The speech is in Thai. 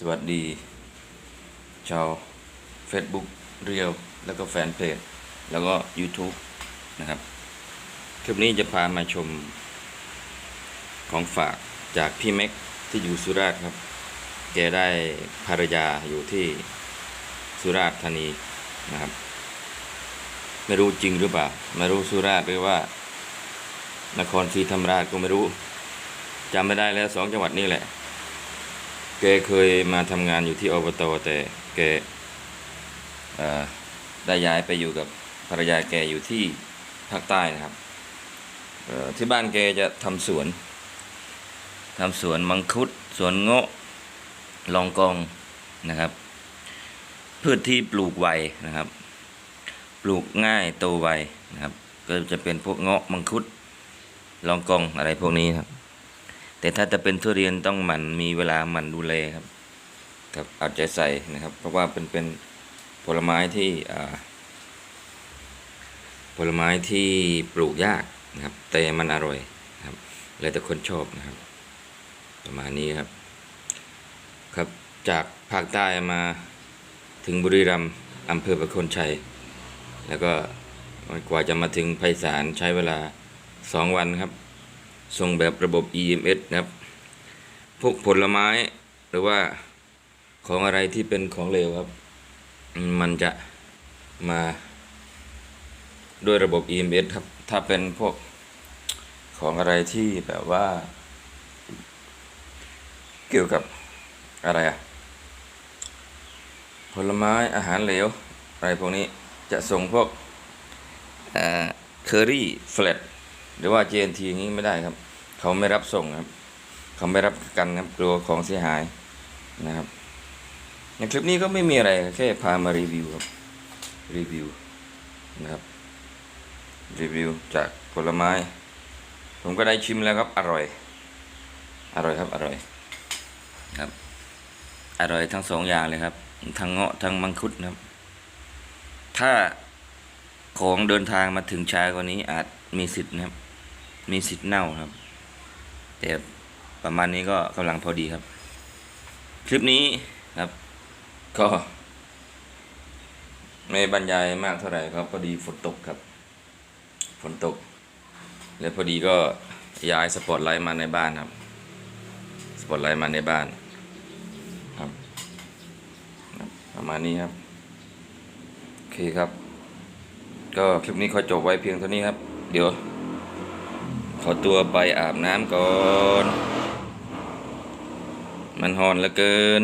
สวัสดี ชาว Facebook เรียวแล้วก็แฟนเพจแล้วก็ YouTube นะครับ คลิปนี้จะพามาชมของฝากจากพี่เม็กที่อยู่สุราษฎร์ครับ แกได้ภรรยาอยู่ที่สุราษฎร์ธานีนะครับ ไม่รู้จริงหรือเปล่า ไม่รู้สุราษฎร์หรือว่า นครศรีธรรมราชก็ไม่รู้จำไม่ได้แล้วสองจังหวัดนี้แหละ แกเคยมาทำงานอยู่ที่อบตแต่แกได้ย้ายไปอยู่กับภรรยาแกอยู่ที่ภาคใต้นะครับที่บ้านแกจะทำสวนทำสวนมังคุดสวนเงาะลองกองนะครับ พืชที่ปลูกไวนะครับ ปลูกง่ายโตไวนะครับ ก็จะเป็นพวกเงาะมังคุดลองกองอะไรพวกนี้ครับ แต่ถ้าจะเป็นทุเรียนต้องหมันมีเวลาหมั่นดูแลครับครับเอาใจใส่นะครับ เพราะว่าเป็นเป็นผลไม้ที่อ่าผลไม้ที่ปลูกยากนะครับ แต่มันอร่อยนะครับแล้วแต่คนชอบนะครับ ประมาณนี้ครับ ครับจากภาคใต้มาถึงบุรีรัมย์อำเภอประคนชัย แล้วก็กว่าจะมาถึงไพศาลใช้เวลาสองวันครับ ส่งแบบระบบ EMS นะครับ พวกผลไม้หรือว่าของอะไรที่เป็นของเหลวครับ มันจะมาด้วยระบบ EMS ครับ ถ้าเป็นพวกของอะไรที่แบบว่า เกี่ยวกับอะไรอะผลไม้อาหารเหลว อะไรพวกนี้จะส่งพวกเคอรี่แฟลตหรือว่า JNT อย่างนี้ไม่ได้ครับ เขาไม่รับส่งครับ เขาไม่รับกันครับกลัวของเสียหายนะครับ ในคลิปนี้ก็ไม่มีอะไรแค่พามารีวิวครับรีวิวนะครับรีวิวจากผลไม้ ผมก็ได้ชิมแล้วครับ อร่อย อร่อยครับอร่อยครับ อร่อยทั้งสองอย่างเลยครับ ทั้งเงาะทั้งมังคุดนะครับ ถ้าของเดินทางมาถึงช้ากว่านี้อาจมีสิทธิ์นะครับ มีสิทธิ์เน่าครับ แต่ประมาณนี้ก็กำลังพอดีครับ คลิปนี้ครับ ก็ ไม่บรรยายมากเท่าไหร่ครับ พอดีฝนตกครับ ฝนตก แล้วพอดีก็ย้ายสปอตไลท์มาในบ้านครับ สปอตไลท์มาในบ้านครับ ประมาณนี้ครับ โอเคครับ ก็คลิปนี้ขอจบไว้เพียงเท่านี้ครับ เดี๋ยว ขอตัวไปอาบน้ำก่อน มันหอนเหลือเกิน